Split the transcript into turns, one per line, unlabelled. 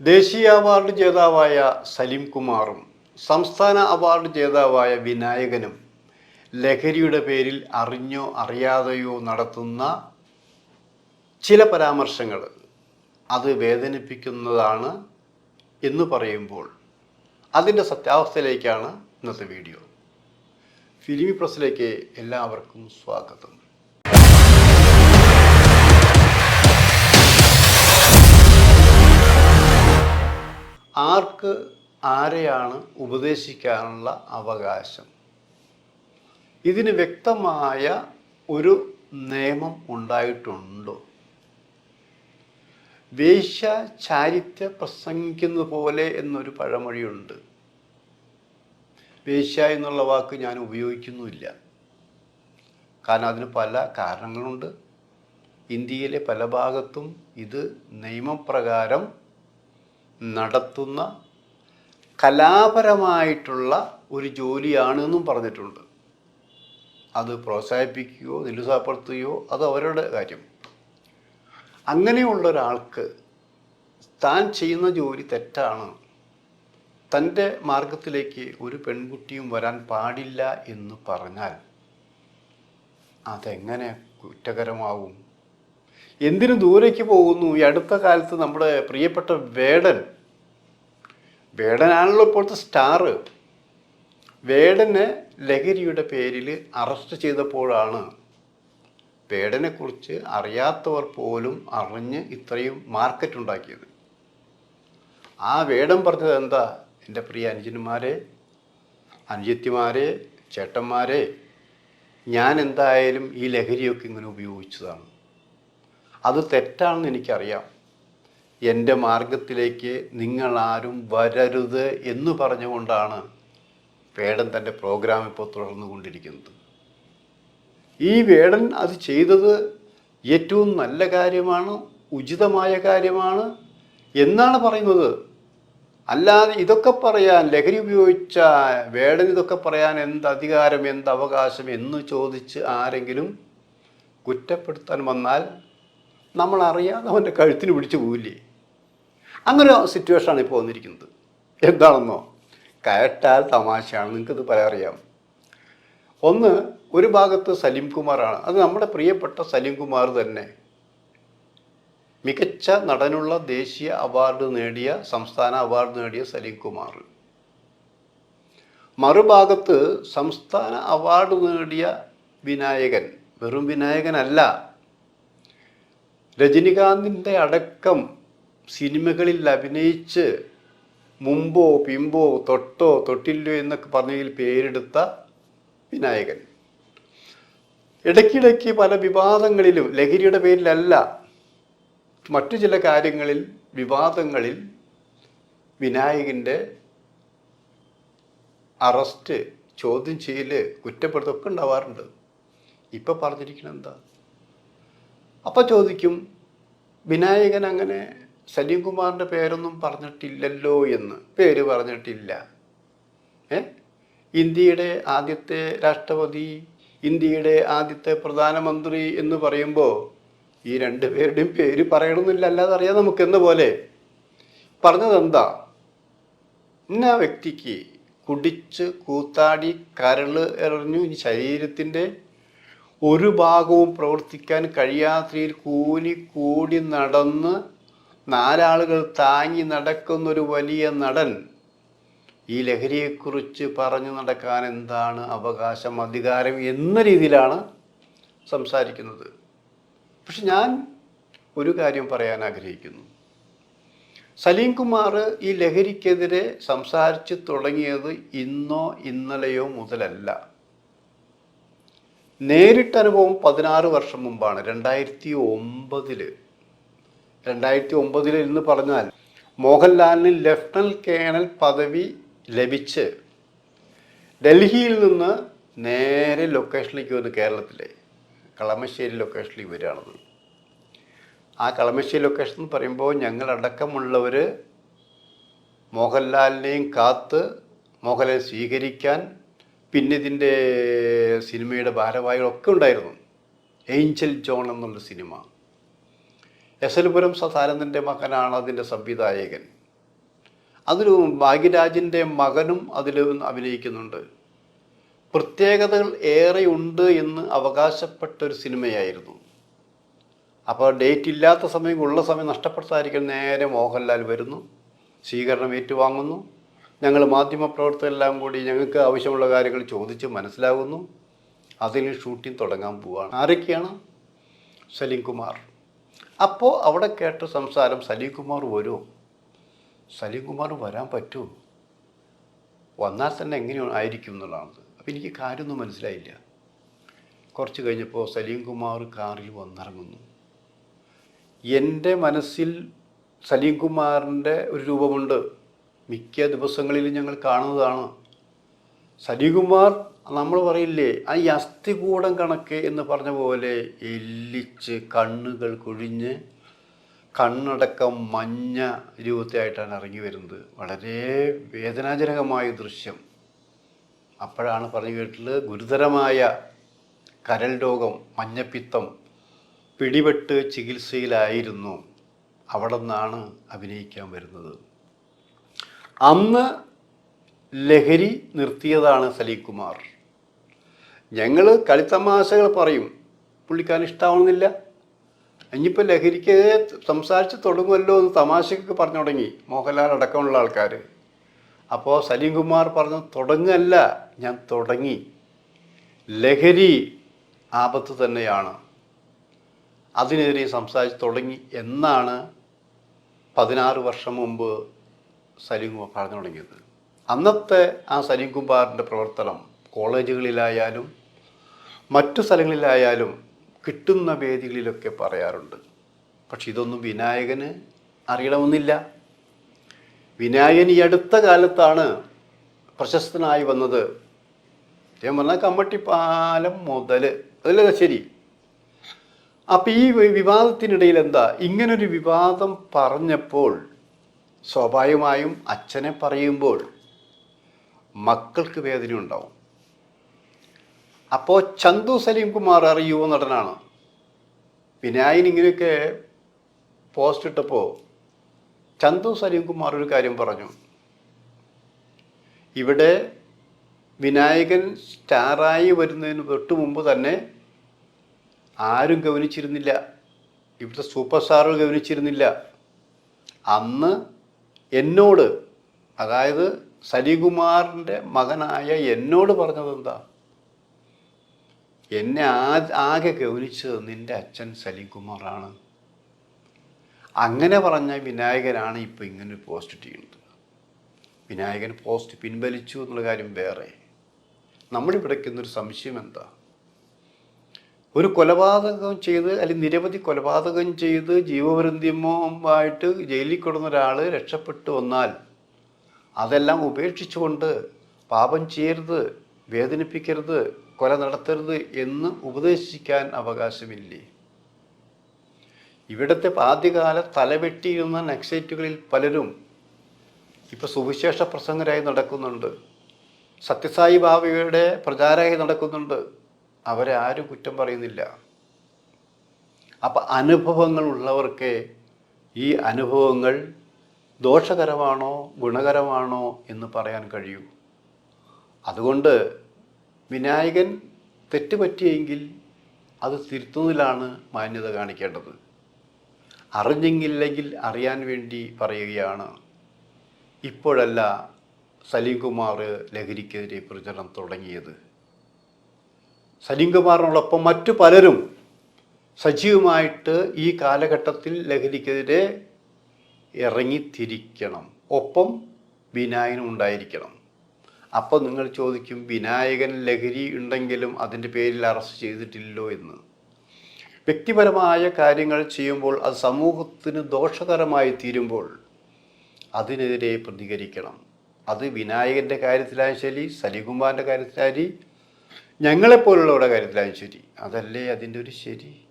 ദേശീയ അവാർഡ് ജേതാവായ സലീം കുമാറും സംസ്ഥാന അവാർഡ് ജേതാവായ വിനായകനും ലഹരിയുടെ പേരിൽ അറിഞ്ഞോ അറിയാതെയോ നടത്തുന്ന ചില പരാമർശങ്ങൾ അത് വേദനിപ്പിക്കുന്നതാണ് എന്ന് പറയുമ്പോൾ അതിന്റെ സത്യാവസ്ഥയിലേക്കാണ് ഇന്നത്തെ വീഡിയോ. ഫിലിമി പ്രസിലേക്ക് എല്ലാവർക്കും സ്വാഗതം. ആർക്ക് ആരെയാണ് ഉപദേശിക്കാനുള്ള അവകാശം? ഇതിന് വ്യക്തമായ ഒരു നിയമം ഉണ്ടായിട്ടുണ്ടോ? വേശ്യ ചാരിത്യ പ്രസംഗിക്കുന്നത് പോലെ എന്നൊരു പഴമൊഴിയുണ്ട്. വേശ്യ എന്നുള്ള വാക്ക് ഞാൻ ഉപയോഗിക്കുന്നുമില്ല. കാരണം അതിന് പല കാരണങ്ങളുണ്ട്. ഇന്ത്യയിലെ പല ഭാഗത്തും ഇത് നിയമപ്രകാരം നടത്തുന്ന കലാപരമായിട്ടുള്ള ഒരു ജോലിയാണ് എന്നും പറഞ്ഞിട്ടുണ്ട്. അത് പ്രോത്സാഹിപ്പിക്കുകയോ നിരുത്സാഹപ്പെടുത്തുകയോ അത് അവരുടെ കാര്യം. അങ്ങനെയുള്ള ഒരാൾക്ക് താൻ ചെയ്യുന്ന ജോലി തെറ്റാണ്. തന്റെ മാർഗത്തിലേക്ക് ഒരു പെൺകുട്ടിയും വരാൻ പാടില്ല എന്ന് പറഞ്ഞാൽ അതെങ്ങനെ കുറ്റകരമാവും? എന്തിനു ദൂരേക്ക് പോകുന്നു? ഈ അടുത്ത കാലത്ത് നമ്മുടെ പ്രിയപ്പെട്ട വേടൻ. വേടനാണല്ലോ ഇപ്പോഴത്തെ സ്റ്റാർ വേടനെ ലഹരിയുടെ പേരിൽ അറസ്റ്റ് ചെയ്തപ്പോഴാണ് വേടനെക്കുറിച്ച് അറിയാത്തവർ പോലും അറിഞ്ഞ് ഇത്രയും മാർക്കറ്റ് ഉണ്ടാക്കിയത്. ആ വേടൻ പറഞ്ഞത് എന്താ? എന്റെ പ്രിയ അനുജന്മാരെ അനുജത്തിമാരെ ചേട്ടന്മാരെ ഞാൻ എന്തായാലും ഈ ലഹരിയൊക്കെ ഇങ്ങനെ ഉപയോഗിച്ചതാണ്. അത് തെറ്റാണെന്ന് എനിക്കറിയാം. എന്റെ മാർഗത്തിലേക്ക് നിങ്ങളാരും വരരുത് എന്ന് പറഞ്ഞുകൊണ്ടാണ് വേടൻ തന്റെ പ്രോഗ്രാം ഇപ്പോൾ തുടർന്നുകൊണ്ടിരിക്കുന്നത്. ഈ വേടൻ അത് ചെയ്തത് ഏറ്റവും നല്ല കാര്യമാണ് ഉചിതമായ കാര്യമാണ് എന്നാണ് പറയുന്നത്. അല്ലാതെ ഇതൊക്കെ പറയാൻ ലഹരി ഉപയോഗിച്ച വേടൻ ഇതൊക്കെ പറയാൻ എന്ത് അധികാരം എന്ത് അവകാശം എന്ന് ചോദിച്ച് ആരെങ്കിലും കുറ്റപ്പെടുത്താൻ വന്നാൽ നമ്മൾ അറിയാതെ അവന്റെ കഴുത്തിന് പിടിച്ചു പോവില്ലേ അങ്ങനെ സിറ്റുവേഷനാണ് ഇപ്പോൾ വന്നിരിക്കുന്നത്. എന്താണെന്നോ? കേട്ടാൽ തമാശയാണ്. നിങ്ങൾക്കത് പറയാറിയാം ഒന്ന് ഒരു ഭാഗത്ത് സലീം കുമാറാണ്. അത് നമ്മുടെ പ്രിയപ്പെട്ട സലീം കുമാർ തന്നെ മികച്ച നടനുള്ള ദേശീയ അവാർഡ് നേടിയ സംസ്ഥാന അവാർഡ് നേടിയ സലീം കുമാർ. മറുഭാഗത്ത് സംസ്ഥാന അവാർഡ് നേടിയ വിനായകൻ വെറും വിനായകനല്ല രജനികാന്തിന്റെ അടക്കം സിനിമകളിൽ അഭിനയിച്ച് മുമ്പോ പിമ്പോ തൊട്ടോ തൊട്ടില്ലോ എന്നൊക്കെ പറഞ്ഞതിൽ പേരെടുത്ത വിനായകൻ. ഇടയ്ക്കിടയ്ക്ക് പല വിവാദങ്ങളിലും ലഹരിയുടെ പേരിലല്ല മറ്റു ചില കാര്യങ്ങളിൽ വിവാദങ്ങളിൽ വിനായകന്റെ അറസ്റ്റ് ചോദ്യം ചെയ്യൽ കുറ്റപ്പെടുത്തൊക്കെ ഉണ്ടാവാറുണ്ട്. ഇപ്പം പറഞ്ഞിരിക്കണം എന്താ? അപ്പം ചോദിക്കും വിനായകൻ അങ്ങനെ സലീം കുമാറിന്റെ പേരൊന്നും പറഞ്ഞിട്ടില്ലല്ലോ എന്ന്. പേര് പറഞ്ഞിട്ടില്ല. ഏ? ഇന്ത്യയുടെ ആദ്യത്തെ രാഷ്ട്രപതി ഇന്ത്യയുടെ ആദ്യത്തെ പ്രധാനമന്ത്രി എന്ന് പറയുമ്പോൾ ഈ രണ്ട് പേരുടെയും പേര് പറയണമെന്നില്ല അല്ലാതെ അറിയാം നമുക്ക് എന്ന പോലെ. പറഞ്ഞത് എന്താ ഇന്ന വ്യക്തിക്ക് കുടിച്ച് കൂത്താടി കരൾ എറിഞ്ഞു ശരീരത്തിന്റെ ഒരു ഭാഗവും പ്രവർത്തിക്കാൻ കഴിയാത്തതിൽ കൂനി കൂടി നടന്ന് നാലാളുകൾ താങ്ങി നടക്കുന്നൊരു വലിയ നടൻ ഈ ലഹരിയെക്കുറിച്ച് പറഞ്ഞു നടക്കാൻ എന്താണ് അവകാശം അധികാരം എന്ന രീതിയിലാണ് സംസാരിക്കുന്നത്. പക്ഷെ ഞാൻ ഒരു കാര്യം പറയാൻ ആഗ്രഹിക്കുന്നു. സലീം കുമാർ ഈ ലഹരിക്കെതിരെ സംസാരിച്ച് തുടങ്ങിയത് ഇന്നോ ഇന്നലെയോ മുതലല്ല. നേരിട്ട അനുഭവം പതിനാറ് വർഷം മുമ്പാണ്. രണ്ടായിരത്തി ഒമ്പതിൽ രണ്ടായിരത്തി ഒമ്പതിൽ എന്ന് പറഞ്ഞാൽ മോഹൻലാലിന് ലഫ്റ്റനന്റ് കേണൽ പദവി ലഭിച്ച് ഡൽഹിയിൽ നിന്ന് നേരെ ലൊക്കേഷനിലേക്ക് വന്ന് കേരളത്തിലെ കളമശ്ശേരി ലൊക്കേഷനിലേക്ക് വരികയാണത്. ആ കളമശ്ശേരി ലൊക്കേഷൻ എന്ന് പറയുമ്പോൾ ഞങ്ങളടക്കമുള്ളവർ മോഹൻലാലിനെയും കാത്ത് മോഹൻലാൽ സ്വീകരിക്കാൻ പിന്നെ ഇതിന്റെ സിനിമയുടെ ഭാരവാഹികളൊക്കെ ഉണ്ടായിരുന്നു. ഏഞ്ചൽ ജോൺ എന്നുള്ള സിനിമ. എസ് എൽ പുരം സദാനന്ദന്റെ മകനാണ് അതിന്റെ സംവിധായകൻ. അതിൽ ഭാഗ്യരാജിന്റെ മകനും അതിൽ അഭിനയിക്കുന്നുണ്ട്. പ്രത്യേകതകൾ ഏറെയുണ്ട് എന്ന് അവകാശപ്പെട്ട ഒരു സിനിമയായിരുന്നു. അപ്പോൾ ഡേറ്റ് ഇല്ലാത്ത സമയം ഉള്ള സമയം നഷ്ടപ്പെടുത്താതിരിക്കാൻ നേരെ മോഹൻലാൽ വരുന്നു. സ്വീകരണം ഏറ്റുവാങ്ങുന്നു. ഞങ്ങൾ മാധ്യമപ്രവർത്തകരെല്ലാം കൂടി ഞങ്ങൾക്ക് ആവശ്യമുള്ള കാര്യങ്ങൾ ചോദിച്ച് മനസ്സിലാകുന്നു. അതിൽ ഷൂട്ടിംഗ് തുടങ്ങാൻ പോവുകയാണ് ആരൊക്കെയാണ്? സലീം കുമാർ. അപ്പോൾ അവിടെ കേട്ട സംസാരം സലീം കുമാർ വരുമോ സലീം കുമാർ വരാൻ പറ്റുമോ വന്നാൽ തന്നെ എങ്ങനെയായിരിക്കും എന്നുള്ളതാണ്. അപ്പോൾ എനിക്ക് കാര്യമൊന്നും മനസ്സിലായില്ല. കുറച്ച് കഴിഞ്ഞപ്പോൾ സലീം കുമാർ കാറിൽ വന്നിറങ്ങുന്നു. എന്റെ മനസ്സിൽ സലീം കുമാറിന്റെ ഒരു രൂപമുണ്ട്. മിക്ക ദിവസങ്ങളിലും ഞങ്ങൾ കാണുന്നതാണ്. സരികുമാർ നമ്മൾ പറയില്ലേ ആ ഈ അസ്ഥികൂടം കണക്ക് എന്ന് പറഞ്ഞ പോലെ എല്ലിച്ച് കണ്ണുകൾ കൊഴിഞ്ഞ് കണ്ണടക്കം മഞ്ഞ രൂപത്തെയായിട്ടാണ് ഇറങ്ങി വരുന്നത്. വളരെ വേദനാജനകമായ ദൃശ്യം. അപ്പോഴാണ് പറഞ്ഞു കേട്ടിട്ടുള്ളത് ഗുരുതരമായ കരൽ രോഗം മഞ്ഞപ്പിത്തം പിടിപെട്ട് ചികിത്സയിലായിരുന്നു. അവിടെ നിന്നാണ് അഭിനയിക്കാൻ വരുന്നത്. അന്ന് ലഹരി നിർത്തിയതാണ് സലീകുമാർ ഞങ്ങൾ കളിത്തമാശകൾ പറയും. പുള്ളിക്കാരൻ ഇഷ്ടമാവണമെന്നില്ല ഇനിയിപ്പോൾ ലഹരിക്ക് സംസാരിച്ച് തുടങ്ങുമല്ലോ എന്ന് തമാശയ്ക്ക് പറഞ്ഞു തുടങ്ങി മോഹൻലാൽ അടക്കമുള്ള ആൾക്കാർ അപ്പോൾ സലീം കുമാർ പറഞ്ഞു തുടങ്ങല്ല ഞാൻ തുടങ്ങി. ലഹരി ആപത്ത് തന്നെയാണ്. അതിനെതിരെ സംസാരിച്ച് തുടങ്ങി എന്നാണ് പതിനാറ് വർഷം മുമ്പ് സലീം കുമാർ പറഞ്ഞു തുടങ്ങിയത്. അന്നത്തെ ആ സലീം കുമാറിന്റെ പ്രവർത്തനം കോളേജുകളിലായാലും മറ്റു സ്ഥലങ്ങളിലായാലും കിട്ടുന്ന വേദികളിലൊക്കെ പറയാറുണ്ട്. പക്ഷെ ഇതൊന്നും വിനായകന് അറിയണമെന്നില്ല. വിനായകൻ ഈ അടുത്ത കാലത്താണ് പ്രശസ്തനായി വന്നത്. ഞാൻ പറഞ്ഞാൽ കമ്മട്ടിപ്പാലം മുതൽ അതല്ലേ ശരി. അപ്പം ഈ വിവാദത്തിനിടയിൽ എന്താ? ഇങ്ങനൊരു വിവാദം പറഞ്ഞപ്പോൾ സ്വാഭാവികമായും അച്ഛനെ പറയുമ്പോൾ മക്കൾക്ക് വേദന ഉണ്ടാവും. അപ്പോൾ ചന്തു സലീം കുമാർ അറിയുമോ നടനാണ്? വിനായൻ ഇങ്ങനെയൊക്കെ പോസ്റ്റ് ഇട്ടപ്പോൾ ചന്തു സലീം കുമാർ ഒരു കാര്യം പറഞ്ഞു. ഇവിടെ വിനായകൻ സ്റ്റാറായി വരുന്നതിന് തൊട്ട് മുമ്പ് തന്നെ ആരും ഗവനിച്ചിരുന്നില്ല ഇവിടുത്തെ സൂപ്പർ സ്റ്റാറുകൾ ഗവനിച്ചിരുന്നില്ല അന്ന് എന്നോട് അതായത് സലികുമാറിന്റെ മകനായ എന്നോട് പറഞ്ഞത് എന്താ എന്നെ ആകെ ഗൗനിച്ചത് നിന്റെ അച്ഛൻ സലീംകുമാറാണ് അങ്ങനെ പറഞ്ഞ വിനായകനാണ് ഇപ്പോൾ ഇങ്ങനെ പോസ്റ്റ് ചെയ്യുന്നത് വിനായകൻ പോസ്റ്റ് പിൻവലിച്ചു എന്നുള്ള കാര്യം വേറെ. നമ്മളിവിടെ ഒരു സംശയം എന്താ? ഒരു കൊലപാതകം ചെയ്ത് അല്ലെങ്കിൽ നിരവധി കൊലപാതകം ചെയ്ത് ജീവപര്യന്തമായിട്ട് ജയിലിൽ കിടന്ന ഒരാൾ രക്ഷപ്പെട്ടു വന്നാൽ അതെല്ലാം ഉപേക്ഷിച്ചുകൊണ്ട് പാപം ചെയ്യരുത് വേദനിപ്പിക്കരുത് കൊല നടത്തരുത് എന്ന് ഉപദേശിക്കാൻ അവകാശമില്ലേ? ഇവിടുത്തെ ആദ്യകാല തലവെട്ടിയിരുന്ന നക്സൈറ്റുകളിൽ പലരും ഇപ്പോൾ സുവിശേഷ പ്രസംഗരായി നടക്കുന്നുണ്ട്. സത്യസായി ബാബയുടെ പ്രചാരമായി നടക്കുന്നുണ്ട്. അവരെ ആരും കുറ്റം പറയുന്നില്ല. അപ്പം അനുഭവങ്ങൾ ഉള്ളവർക്ക് ഈ അനുഭവങ്ങൾ ദോഷകരമാണോ ഗുണകരമാണോ എന്ന് പറയാൻ കഴിയൂ. അതുകൊണ്ട് വിനായകൻ തെറ്റുപറ്റിയെങ്കിൽ അത് തിരുത്തുന്നതിലാണ് മാന്യത കാണിക്കേണ്ടത്. അറിഞ്ഞെങ്കില്ലെങ്കിൽ അറിയാൻ വേണ്ടി പറയുകയാണ്. ഇപ്പോഴല്ല സലീം കുമാർ ലഹരിക്കെതിരെ പ്രചരണം തുടങ്ങിയത്. സലീം കുമാറിനോടൊപ്പം മറ്റു പലരും സജീവമായിട്ട് ഈ കാലഘട്ടത്തിൽ ലഹരിക്കെതിരെ ഇറങ്ങിത്തിരിക്കണം. ഒപ്പം വിനായകനും ഉണ്ടായിരിക്കണം. അപ്പോൾ നിങ്ങൾ ചോദിക്കും വിനായകൻ ലഹരി ഉണ്ടെങ്കിലും അതിന്റെ പേരിൽ അറസ്റ്റ് ചെയ്തിട്ടില്ലോ എന്ന്. വ്യക്തിപരമായ കാര്യങ്ങൾ ചെയ്യുമ്പോൾ അത് സമൂഹത്തിന് ദോഷകരമായി തീരുമ്പോൾ അതിനെതിരെ പ്രതികരിക്കണം. അത് വിനായകന്റെ കാര്യത്തിലായാലും ശരി സലികുമാറിന്റെ കാര്യത്തിലായാലും ഞങ്ങളെപ്പോലുള്ളവരുടെ കാര്യത്തിലായാലും ശരി. അതല്ലേ അതിന്റെ ഒരു ശരി?